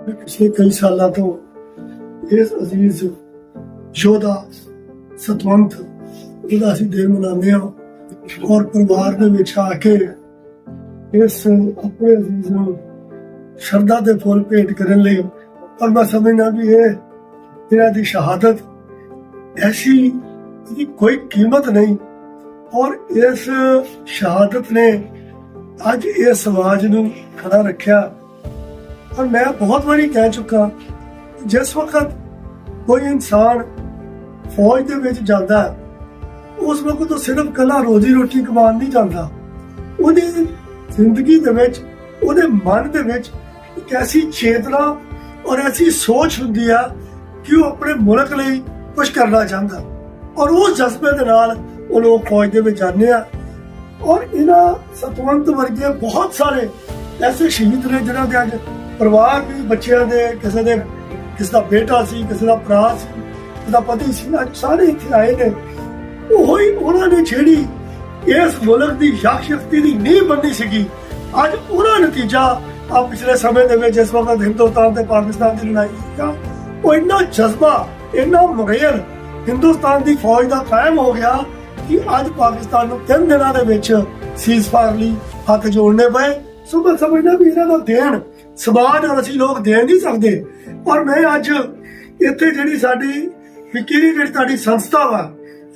ਪਿਛਲੇ ਕਈ ਸਾਲਾਂ ਤੋਂ ਇਸ ਅਜ਼ੀਜ਼ ਯੋਧਾ ਸਤਵੰਤ, ਜਿਹਦਾ ਅਸੀਂ ਦਿਨ ਮਨਾਉਂਦੇ ਹਾਂ ਔਰ ਪਰਿਵਾਰ ਦੇ ਵਿੱਚ ਆ ਕੇ ਇਸ ਆਪਣੇ ਅਜ਼ੀਜ਼ ਨੂੰ ਸ਼ਰਧਾ ਦੇ ਫੁੱਲ ਭੇਟ ਕਰਨ ਲਈ, ਪਰ ਮੈਂ ਸਮਝਦਾ ਵੀ ਇਹ ਇਹਨਾਂ ਦੀ ਸ਼ਹਾਦਤ ਐਸੀ ਜਿਹਦੀ ਕੋਈ ਕੀਮਤ ਨਹੀਂ ਔਰ ਇਸ ਸ਼ਹਾਦਤ ਨੇ ਅੱਜ ਇਹ ਸਮਾਜ ਨੂੰ ਖੜਾ ਰੱਖਿਆ। ਔਰ ਮੈਂ ਬਹੁਤ ਵਾਰੀ ਕਹਿ ਚੁੱਕਾ, ਜਿਸ ਵਕਤ ਕੋਈ ਇਨਸਾਨ ਫੌਜ ਦੇ ਵਿੱਚ ਜਾਂਦਾ ਉਸ ਵਕਤ ਉਹ ਸਿਰਫ ਕਲਾ ਰੋਜ਼ੀ ਰੋਟੀ ਕਮਾਉਣ ਨਹੀਂ ਜਾਂਦਾ। ਉਹਦੀ ਜ਼ਿੰਦਗੀ ਦੇ ਵਿੱਚ, ਉਹਦੇ ਮਨ ਦੇ ਵਿੱਚ ਇੱਕ ਐਸੀ ਚੇਤਨਾ ਔਰ ਐਸੀ ਸੋਚ ਹੁੰਦੀ ਆ ਕਿ ਉਹ ਆਪਣੇ ਮੁਲਕ ਲਈ ਕੁਝ ਕਰਨਾ ਚਾਹੁੰਦਾ। ਔਰ ਉਸ ਜਜ਼ਬੇ ਦੇ ਨਾਲ ਉਹ ਲੋਕ ਫੌਜ ਦੇ ਵਿੱਚ ਜਾਂਦੇ ਆ। ਔਰ ਇਹਨਾਂ ਸਤਵੰਤ ਵਰਗੇ ਬਹੁਤ ਸਾਰੇ ਐਸੇ ਸ਼ਹੀਦ ਨੇ ਜਿਨ੍ਹਾਂ ਦੇ ਅੱਜ ਪਰਿਵਾਰ ਵੀ ਬੱਚਿਆਂ ਦੇ, ਕਿਸੇ ਦੇ, ਕਿਸੇ ਦਾ ਬੇਟਾ ਸੀ, ਕਿਸੇ ਦਾ ਭਰਾ ਸੀ, ਕਿਸੇ ਦਾ ਪਤੀ ਸੀ, ਅੱਜ ਸਾਰੇ ਇੱਥੇ ਆਏ ਨੇ। ਉਹ ਹੀ ਉਹਨਾਂ ਨੇ ਜਿਹੜੀ ਇਸ ਮੁਲਕ ਦੀ ਯਕ ਸ਼ਕਤੀ ਦੀ ਨੀਂਹ ਬੰਨੀ ਸੀਗੀ, ਅੱਜ ਉਹਦਾ ਨਤੀਜਾ ਆ ਪਿਛਲੇ ਸਮੇਂ ਦੇ ਵਿੱਚ ਇਸ ਵਕਤ ਹਿੰਦੁਸਤਾਨ ਤੇ ਪਾਕਿਸਤਾਨ ਦੀ ਲੜਾਈ ਦਾ ਉਹ ਇੰਨਾ ਜਜ਼ਬਾ, ਇੰਨਾ ਮੁਗੈਰ ਹਿੰਦੁਸਤਾਨ ਦੀ ਫੌਜ ਦਾ ਕਾਇਮ ਹੋ ਗਿਆ ਕਿ ਅੱਜ ਪਾਕਿਸਤਾਨ ਨੂੰ ਤਿੰਨ ਦਿਨਾਂ ਦੇ ਵਿੱਚ ਸੀਜ਼ਫਾਇਰ ਲਈ ਹੱਥ ਜੋੜਨੇ ਪਏ। ਸੋ ਮੈਂ ਸਮਝਦਾ ਵੀ ਇਹਨਾਂ ਦਾ ਦੇਣ ਸਮਾਜ ਔਰ ਅਸੀਂ ਲੋਕ ਦੇ ਨਹੀਂ ਸਕਦੇ। ਔਰ ਮੈਂ ਅੱਜ ਇੱਥੇ ਜਿਹੜੀ ਸਾਡੀ ਵਿਕੀ ਦੀ ਜਿਹੜੀ ਤੁਹਾਡੀ ਸੰਸਥਾ ਵਾ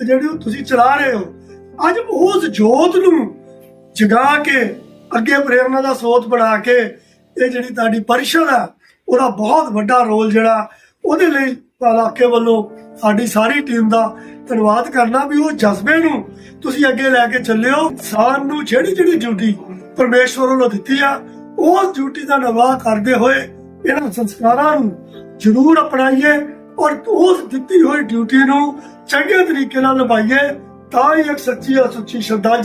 ਜਿਹੜੀ ਉਹ ਤੁਸੀਂ ਚਲਾ ਰਹੇ ਹੋ, ਅੱਜ ਉਸ ਜੋਤ ਨੂੰ ਜਗਾ ਕੇ, ਅੱਗੇ ਪ੍ਰੇਰਣਾ ਦਾ ਸੋਤ ਬਣਾ ਕੇ, ਇਹ ਜਿਹੜੀ ਤੁਹਾਡੀ ਪਰਿਸ਼ਦ ਆ, ਉਹਦਾ ਬਹੁਤ ਵੱਡਾ ਰੋਲ ਜਿਹੜਾ, ਉਹਦੇ ਲਈ ਇਲਾਕੇ ਵੱਲੋਂ ਸਾਡੀ ਸਾਰੀ ਟੀਮ ਦਾ ਧੰਨਵਾਦ ਕਰਨਾ ਵੀ ਉਹ ਜਜ਼ਬੇ ਨੂੰ ਤੁਸੀਂ ਅੱਗੇ ਲੈ ਕੇ ਚੱਲਿਓ। ਸਾਨੂੰ ਜਿਹੜੀ ਜਿਹੜੀ ਡਿਊਟੀ ਪਰਮੇਸ਼ਵਰ ਵੱਲੋਂ ਦਿੱਤੀ ਆ ਉਸ ਡਿਊਟੀ ਦਾ ਨਿਰਵਾਹ ਕਰਦੇ ਹੋਏ ਇਹਨਾਂ ਸੰਸਕਾਰਾਂ ਨੂੰ ਜ਼ਰੂਰ ਅਪਣਾਈਏ ਔਰ ਉਸ ਦਿੱਤੀ ਹੋਈ ਡਿਊਟੀ ਨੂੰ ਚੰਗੇ ਤਰੀਕੇ ਨਾਲ ਨਿਭਾਈਏ, ਤਾਂ ਹੀ ਇੱਕ ਸੱਚੀ ਔਰ ਸੁੱਚੀ ਸ਼ਰਧਾਂਜਲੀ